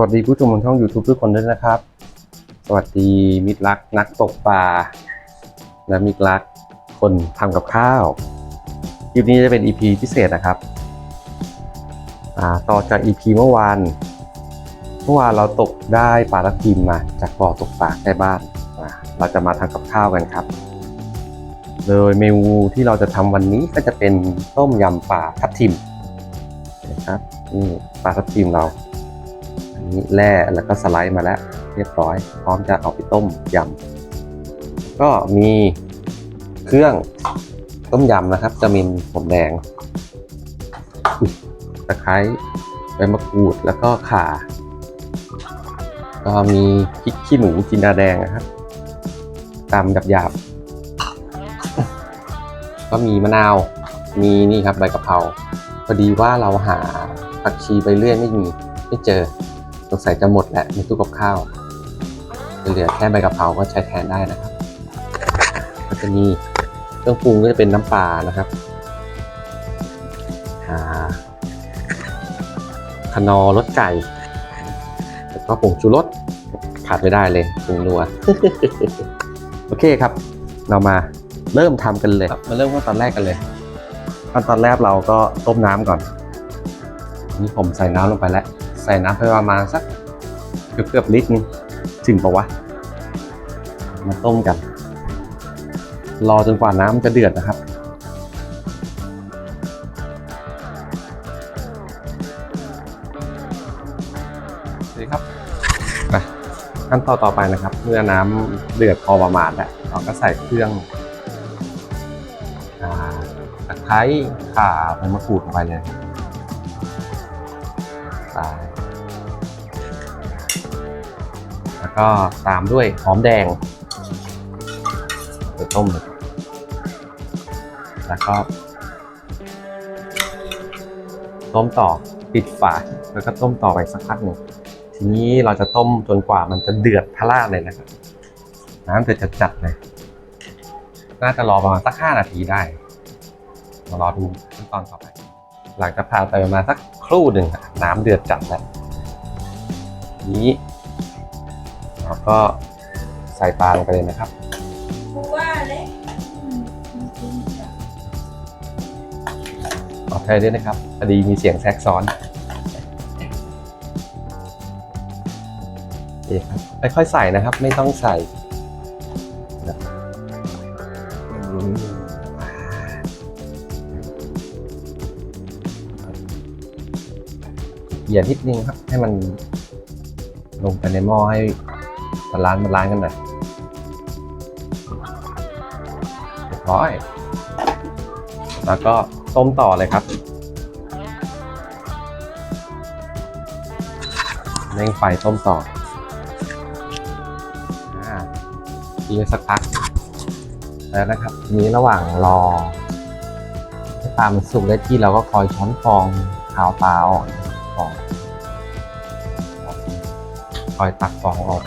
วัสดีผู้ชมทางช่อง YouTube ทุกคนด้วยนะครับ สวัสดีมิตรรักนักตกปลาและมิตรรักคนทำกับข้าวคลิปนี้จะเป็น EP พิเศษนะครับต่อจาก EP เมื่อวานเมื่อวานเราตกได้ปลาทับทิมมาจากบ่อตกปลาใกล้บ้านเราจะมาทำกับข้าวกันครับ โดยเมนูที่เราจะทำวันนี้ก็จะเป็นต้มยำปลาทับทิมนะครับนี่ปลาทับทิมเรา แร่แล้วก็สไลด์มาแล้ว เรียบร้อย พร้อมจะเอาไปต้มยำก็มีเครื่องต้มยำนะครับ จะมีหอมแดงตะไคร้ใบมะกรูดแล้วก็ข่า ก็มีพริกขี้หนูจินดาแดงนะครับตำหยาบๆก็มีมะนาวมีนี่ครับใบกะเพราพอดีว่าเราหาผักชีไปเรื่อยไม่มีไม่เจอ สงสัยจะหมดแหละในตู้กับข้าวจะเหลือแค่ใบกะเพราก็ใช้แทนได้นะครับก็จะมีเครื่องปรุงก็จะเป็นน้ำปลานะครับอ่าคนอรสไก่แล้วก็ผงชูรสขาดไม่ได้เลยผงนัวโอเคครับ เรามาเริ่มทำกันเลยมาเริ่มขั้นตอนแรกกันเลยขั้นตอนแรกเราก็ต้มน้ำก่อนนี่ผมใส่น้ำลงไปแล้ว ใส่น้ำไปประมาณสักเกือบเกือบลิตรนึงถึงปะวะ มาต้มกัน รอจนกว่าน้ำจะเดือดนะครับดีครับไปขั้นตอนต่อไปนะครับ เมื่อน้ำเดือดพอประมาณแล้วเราก็ใส่เครื่องตะไคร้ข่าใบมะกรูดลงไปเลย ใส่แล้วก็ตามด้วยหอมแดงไปต้ม แล้วก็ต้มต่อปิดฝาแล้วก็ต้มต่อไปสักพักหนึ่งทีนี้เราจะต้มจนกว่ามันจะเดือดพะล่าดเลยนะครับ น้ำเดือดจัดเลย น่าจะรอประมาณสักห้านาทีได้มารอดูขั้นตอนต่อไป หลังจากผ่านไปประมาณสัก ครู่หนึ่งอะน้ำเดือดจัดแล้วนี้เราก็ใส่ปลาลงไปเลยนะครับกูว่าเลยขออภัยด้วยนะครับพอดีมีเสียงแทรกซ้อนโอเคครับค่อยๆใส่นะครับ ไม่ต้องใส่นะ เหยียดนิดนึงครับ ให้มันลงไปในหม้อให้บาลานซ์บาลานซ์กันหน่อยเรียบร้อย แล้วก็ต้มต่อเลยครับเร่งไฟต้มต่ออ่าทีไปสักพักแล้วนะครับ นี้ระหว่างรอให้ปลามันสุกได้ที่เราก็คอยช้อนฟองขาวปลาออก ฟองคอยตักฟองออก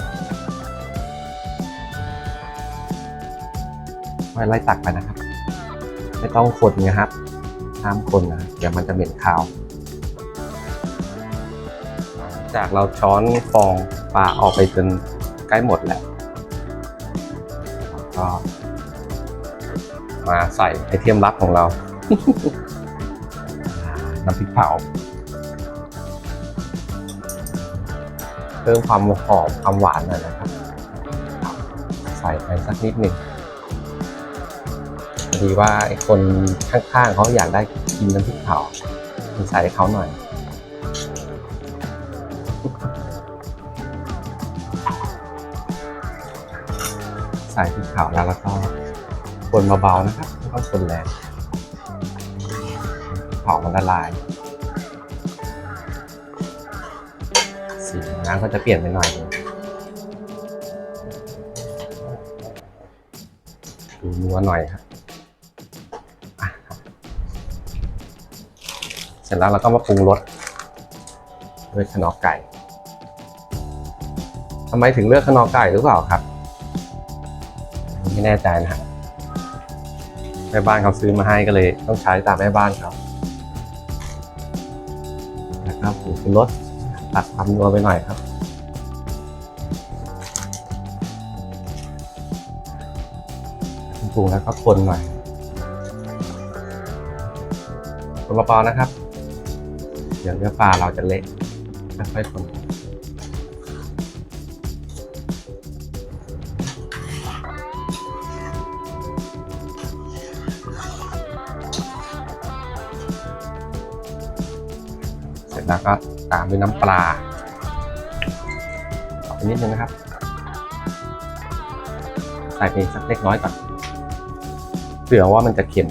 ค่อยไล่ตักไปนะครับ ไม่ต้องคนนะครับห้ามคนนะเดี๋ยวมันจะเหม็นคาว จากเราช้อนฟองปลาออกไปจนใกล้หมดแล้วก็ มาใส่ไอเทมลับของเรา น้ำพริกเผา เพิ่มความหอมความหวานหน่อยนะครับ ใส่ไปสักนิดหนึ่งพอดีว่าไอ้คนข้างๆเขาอยากได้กินน้ำพริกเผาใส่ให้เขาหน่อยใส่พริกเผาแล้วแล้วก็คนเบาๆนะครับไม่ต้องคนแรงเผามันละลาย น้ำก็จะเปลี่ยนไปหน่อยดูนัวหน่อยครับเสร็จแล้วเราก็มาปรุงรสด้วยขนอไก่ทำไมถึงเลือกขนอไก่หรือเปล่าครับไม่แน่ใจนะฮะแม่บ้านเขาซื้อมาให้ก็เลยต้องใช้ตามแม่บ้านเขาแล้วก็ผงชูรส ตัดความนัวไปหน่อยครับ ปรุงแล้วก็คนหน่อยคนเบาๆนะครับ เดี๋ยวเนื้อปลาเราจะเละค่อยๆคน แล้วก็ตามด้วยน้ำปลาต่อไปนิดนึงนะครับ ใส่ไปสักเล็กน้อยก่อนเผื่อว่ามันจะเค็ม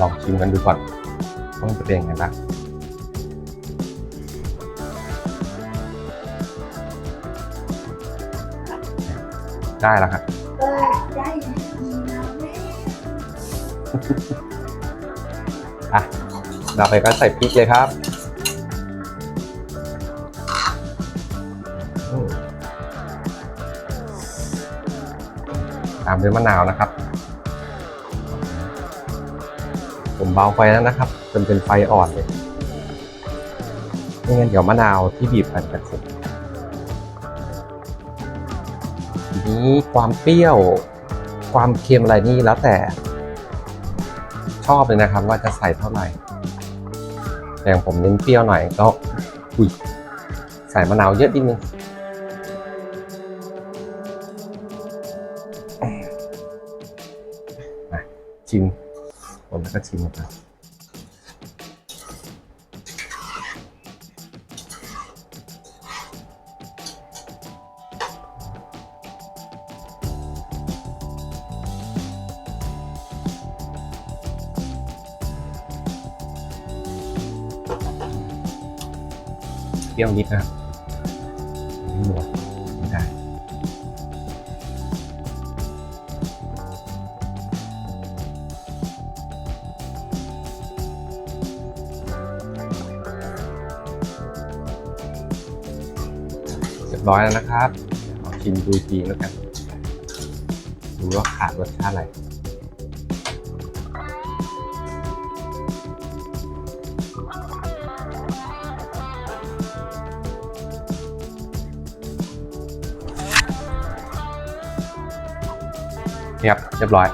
ลองชิมกันดูก่อนว่ามันจะเป็นยังไงบ้าง ได้แล้วครับเออได้ยินนะแม่อะเราไปก็ใส่พริกเลยครับอืมตามด้วยมะนาวนะครับ ผมเบาไฟแล้วนะครับ จนเป็นไฟอ่อนเลยไม่งั้นเดี๋ยวมะนาวที่บีบมันจะขม นี้ความเปรี้ยว ความเค็มอะไรนี่แล้วแต่ ชอบเลยนะครับ ว่าจะใส่เท่าไหร่แต่อย่างผมเน้นเปรี้ยวหน่อยก็อุ้ยใส่มะนาวเยอะนิดนึงชิมผมก็ชิมครั เปรี้ยวนิดนะครับไม่หมดไม่ได้เรียบร้อยแล้วนะครับเอชิมดูทีแล้วกันดูว่าขาดรสชาติอะไร นี่ครับเรียบร้อย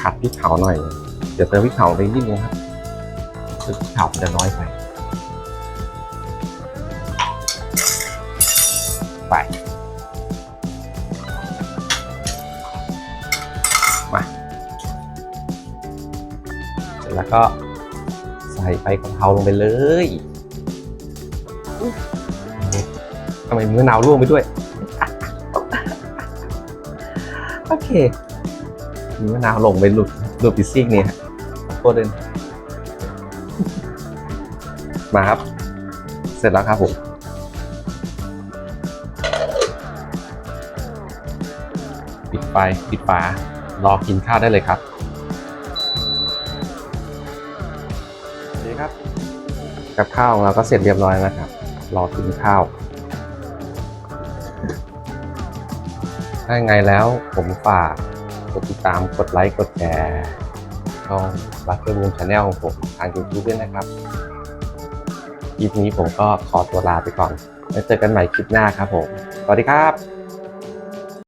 ขัดพริกเผาหน่อย เดี๋ยวเติมพริกเผาไปนิดนึงครับพริกเผาจะน้อยไป ไป มา เสร็จแล้วก็ใส่ใบกะเพราลงไปเลย ทำไมมือนาวร่วงไปด้วย โอเคมือนาวลงไปหลุดหลุดปิซซิ่งนี่ฮะขอโทษด้นมาครับ เสร็จแล้วครับผมปิดไฟปิดฝารอกินข้าวได้เลยครับดีครับ กับข้าวของเราก็เสร็จเรียบร้อยแล้วครับ รอกินข้าว ถ้าไงแล้วผมฝากกดติดตามกดไลค์กดแชร์ช่องรักเกอร์มูนชาแนลของผมทางยูทูบด้วยนะครับคลิปนี้ผมก็ขอตัวลาไปก่อน แล้วเจอกันใหม่คลิปหน้าครับผม สวัสดีครับ